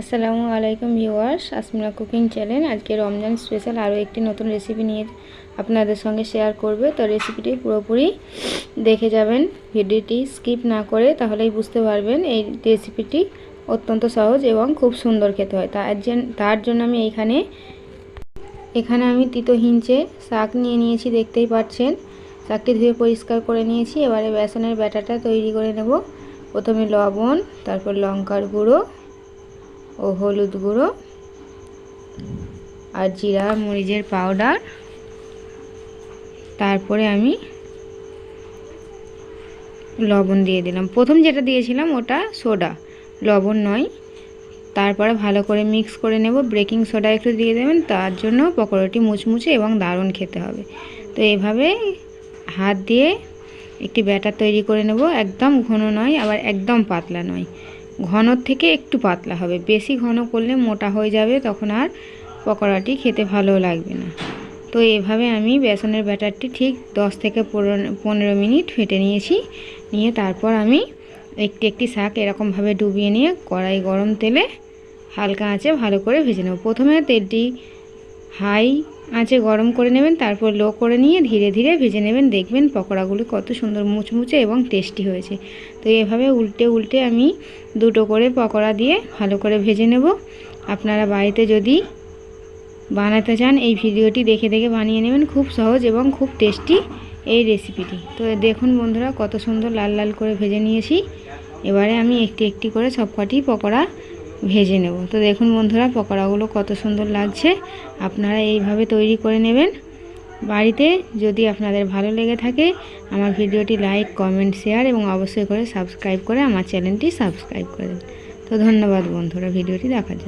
আসসালামু আলাইকুম viewers, Asmina cooking channel. আজকে রমজান স্পেশাল আরও একটি নতুন রেসিপি নিয়ে আপনাদের সঙ্গে শেয়ার করবে। তো রেসিপিটি পুরোপুরি দেখে যাবেন, ভিডিওটি স্কিপ না করে তাহলেই বুঝতে পারবেন এই রেসিপিটি অত্যন্ত সহজ এবং খুব সুন্দর খেতে হয়। তার জন্য তার জন্য আমি এখানে এখানে আমি তিতো হিঞ্চে শাক নিয়ে নিয়েছি, দেখতেই পাচ্ছেন। শাকটি ধুয়ে পরিষ্কার করে নিয়েছি। এবারে বেসনের ব্যাটাটা তৈরি করে নেব। প্রথমে লবণ, তারপর লঙ্কার গুঁড়ো ও হলুদ গুঁড়ো আর জিরা মরিচের পাউডার। তারপরে আমি লবণ দিয়ে দিলাম। প্রথম যেটা দিয়েছিলাম ওটা সোডা। লবণ নয়। তারপরে ভালো করে মিক্স করে নেব। বেকিং সোডা একটু দিয়ে দেবেন, তার জন্য পকোড়াটি মুচমুচে এবং দারুণ খেতে হবে। তো এভাবে হাত দিয়ে একটি ব্যাটার তৈরি করে নেব। একদম ঘন নয়, আবার একদম পাতলা নয়। ঘনর থেকে একটু পাতলা হবে। বেশি ঘন করলে মোটা হয়ে যাবে, তখন আর পকোড়াটি খেতে ভালো লাগবে না। তো এভাবে আমি বেসনের ব্যাটারটি ঠিক দশ থেকে পনেরো মিনিট ফেটে নিয়েছি। নিয়ে তারপর আমি একটি একটি শাক এরকমভাবে ডুবিয়ে নিয়ে কড়াই গরম তেলে হালকা আঁচে ভালো করে ভেজে নেব। প্রথমে তেলটি হাই, আঁচে গরম করে নেবেন, তারপর লো করে নিয়ে ধীরে ধীরে ভেজে নেবেন। দেখবেন পকোড়াগুলি কত সুন্দর মুচমুচে এবং টেস্টি হয়েছে। তো এভাবে উল্টে উল্টে আমি দুটো করে পকোড়া দিয়ে ভালো করে ভেজে নেব। আপনারা বাড়িতে যদি বানাতে চান, এই ভিডিওটি দেখে দেখে বানিয়ে নেবেন। খুব সহজ এবং খুব টেস্টি এই রেসিপিটি। তো দেখুন বন্ধুরা, কত সুন্দর লাল লাল করে ভেজে নিয়েছি। এবারে আমি একটি একটি করে সবকটি পকোড়া ভেজে নেব। তো দেখুন বন্ধুরা, পকোড়াগুলো কত সুন্দর লাগছে। আপনারা এইভাবে তৈরি করে নেবেন। বাড়িতে যদি আপনাদের ভালো লেগে থাকে, আমার ভিডিওটি লাইক, কমেন্ট, শেয়ার এবং অবশ্যই করে সাবস্ক্রাইব করে আমার চ্যানেলটি সাবস্ক্রাইব করে দেবেন তো ধন্যবাদ বন্ধুরা, ভিডিওটি দেখার জন্য।